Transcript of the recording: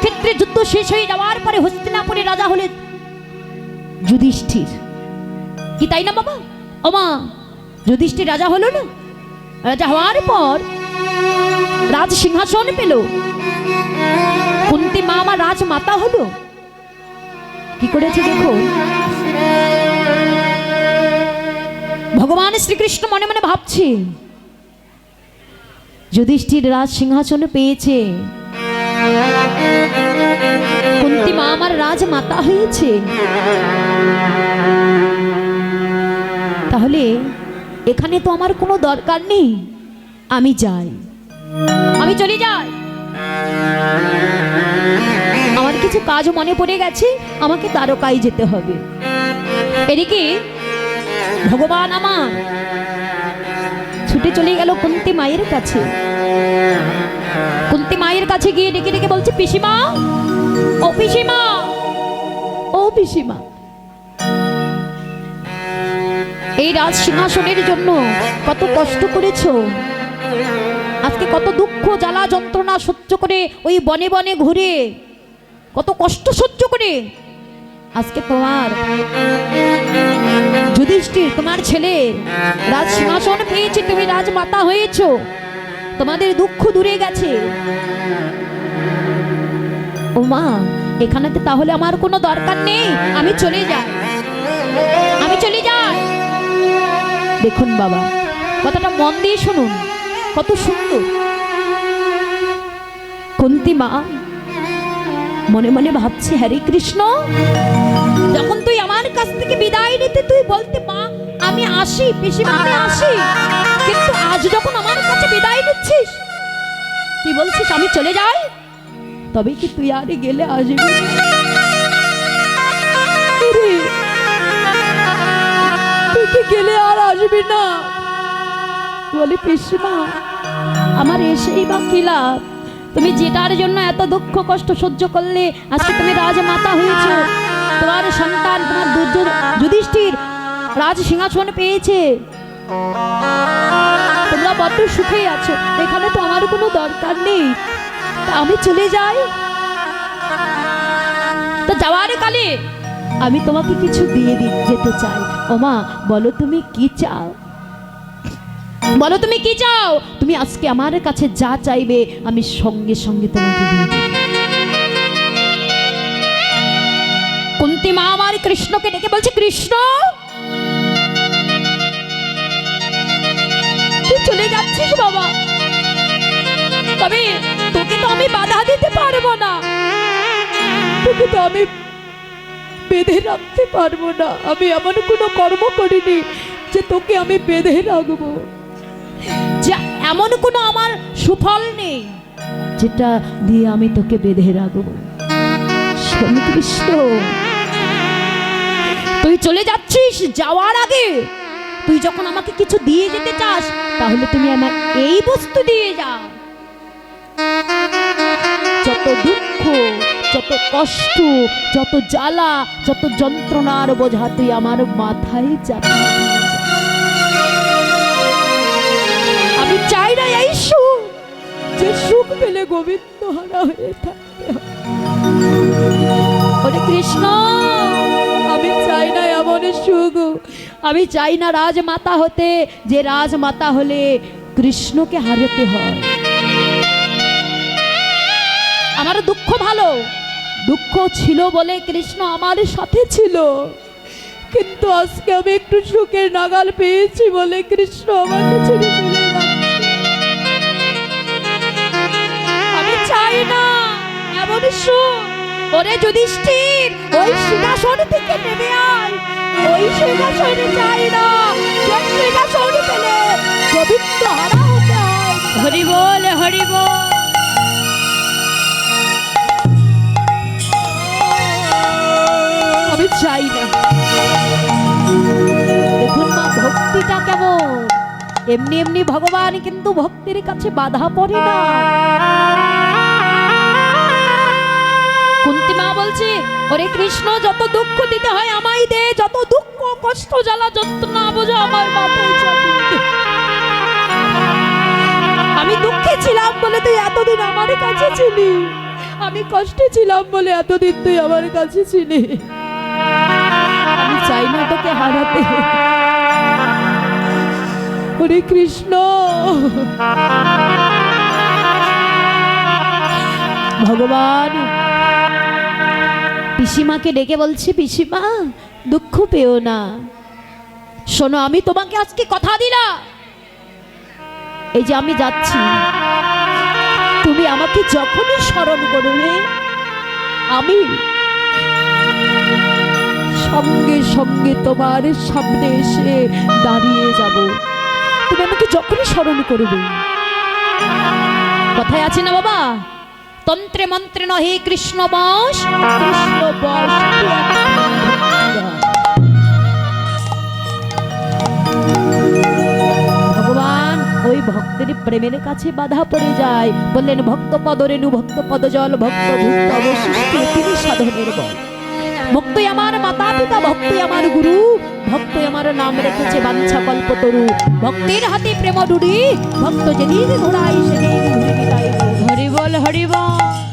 কুরুক্ষেত্রে যুদ্ধ শেষ হয়ে যাওয়ার পরে হস্তিনাপুরে রাজা হলেন যুধিষ্ঠির। কি তাই না বাবা? ওমা, যুধিষ্ঠির রাজা হলো না? রাজা হওয়ার পর রাজ সিংহাসন পেল। কুন্তি মা আমার রাজমাতা হলো। কি করেছে দেখো? ভগবান শ্রীকৃষ্ণ মনে মনে ভাবছে, যুধিষ্ঠির রাজ সিংহাসন পেয়েছে। কুন্তি মা আমার রাজমাতা হয়েছে? তাহলে এখানে তো আমার কোনো দরকার নেই। আমি যাই। আমি চলে যাই। আমার কিছু কাজ মনে পড়ে গেছে, আমাকে দ্বারকায় যেতে হবে। এদিকে, ভগবান আমার, ছুটে চলে গেল কুন্তি মায়ের কাছে। কুন্তি মায়ের কাছে গিয়ে ডেকে ডেকে বলছে, পিসিমা, ও পিসিমা ও পিসিমা। এই রাজ সিংহাসনের জন্য কত কষ্ট করেছ। আজকে কত দুঃখ, জ্বালা, যন্ত্রণা সহ্য করে ওই বনে বনে ঘুরে, কত কষ্ট সহ্য করে। আজকে তোমার যুধিষ্ঠির, তোমার ছেলে রাজ সিংহাসন পেয়েছে, তুমি রাজমাতা হয়েছো। তোমাদের দুঃখ দূরে গেছে। ও মা, এখানেতে তাহলে আমার কোনো দরকার নেই। আমি চলে যাই। আমি চলে যাই। দেখুন বাবা, কথাটা মন দিয়ে শুনুন। কত সুন্দর। কুন্তি মা, মনে মনে ভাবছে, হরে কৃষ্ণ, যখন তুই আমার কাছ থেকে বিদায় নিতে তুই বলতে, মা, আমি আসি, পিসিমা, আমি আসি। কিন্তু আজ যখন আমার কাছে বিদায় নিচ্ছিস, তুই বলছিস আমি চলে যাই? তবে কি তুই আরে গেলে আসবি? তুই গেলে আর আসবি না? বলি, পিসিমা, আমার এসেই বা কি লাভ? তুমি যেটার জন্য এত দুঃখ কষ্ট সহ্য করলে, আজকে তুমি রাজমাতা হয়েছ। তোমার সন্তান, তোমার যুধিষ্ঠির রাজ সিংহাসন পেয়েছে। তোমরা বড্ড সুখেই আছো। এখানে তো আমার কোনো দরকার নেই। আমি চলে যাই। তো যাওয়ার কালে। আমি তোমাকে কিছু দিয়ে দি যেতে চাই। ওমা বলো তুমি কি চাও? বলো তুমি কি চাও? তুমি আজকে আমার কাছে যা চাইবে, আমি সঙ্গে সঙ্গে তোমাকে দিয়ে। কুন্তি মা আমার কৃষ্ণকে ডেকে বলছে, কৃষ্ণ চলে যাচ্ছিস বাবা। তবে তোকে তো আমি বাধা দিতে পারব না। তোকে তো আমি বেঁধে রাখতে পারব না। আমি এমন কোনো কর্ম করিনি যে তোকে আমি বেঁধে রাখব। যে এমন কোনো আমার সুফল নেই যেটা দিয়ে আমি তোকে বেঁধে রাখব। কৃষ্ণ তুই চলে যাচ্ছিস যাওয়ার আগে তুই যখন আমাকে কিছু দিয়ে যেতে চাস, তাহলে তুমি আমার এই বস্তু দিয়ে যাও যত দুঃখ, যত কষ্ট, যত জ্বালা, যত যন্ত্রণার বোঝা তুই আমার মাথায় যা। আমি চাই না এই সুখ, যে সুখ পেলে গোবিন্দ হারা হয়ে হয়। কৃষ্ণ, আমি চাই না এমন সুখ আমি চাই না রাজমাতা হতে যে রাজমাতা হলে কৃষ্ণকে হারাতে হয় আমার দুঃখ ভালো দুঃখ ছিল বলে কৃষ্ণ আমার সাথে ছিল কিন্তু আজকে আমি একটু সুখের নাগাল পেয়েছি বলে কৃষ্ণ আমাকে ছেড়ে আমি চাই না এমন সুখ ওরে যুধিষ্ঠির ওই সিংহাসন থেকে নেমে আয়। ওই সিংহাসনে চাই না যে সিংহাসন পেলে গোবিন্দ হারা হতে হয় হরি বল হরি বল। আমি চাই না। দেখুন মা ভক্তিটা কেমন? এমনি এমনি ভগবান কিন্তু ভক্তির কাছে বাধা পড়ে না। কুন্তি মা বলছে, ওরে কৃষ্ণ, যত দুঃখ দিতে হয় আমায় দে, যত দুঃখ, কষ্ট, জ্বালা, যন্ত্রণা, বোঝা আমার মাথায়। আমি দুঃখে ছিলাম বলে তুই এতদিন আমার কাছে ছিলি। আমি কষ্টে ছিলাম বলে এতদিন তুই আমার কাছে ছিলি। আমি চাই না তোকে হারাতে। হরে কৃষ্ণ। ভগবান পিসিমাকে ডেকে বলছে, পিসিমা, দুঃখ পেও না। শোনো, আমি তোমাকে আজকে কথা দিলাম। এই যে আমি যাচ্ছি। তুমি আমাকে যখনই স্মরণ করবে, আমি সঙ্গে সঙ্গে তোমার সামনে এসে দাঁড়িয়ে যাব। তুমি আমাকে যখনই স্মরণ করবে। কথায় আছে না বাবা? তন্ত্রে মন্ত্রে নহে কৃষ্ণ বাস কৃষ্ণ বাস ওই ভক্তের প্রেমের কাছে বাধা পড়ে যায়। বললেন, ভক্ত পদরেণু ভক্ত ভক্ত ভুক্ত সাধনের বল। ভক্তই আমার মাতা পিতা আমার গুরু, ভক্তই আমার নাম রেখেছে বাঞ্ছা কল্পতরু। ভক্তের হাতে প্রেম ডুরি ভক্ত যেদিন ঘোড়াই সেদিন ঘুরে বল হরিবল।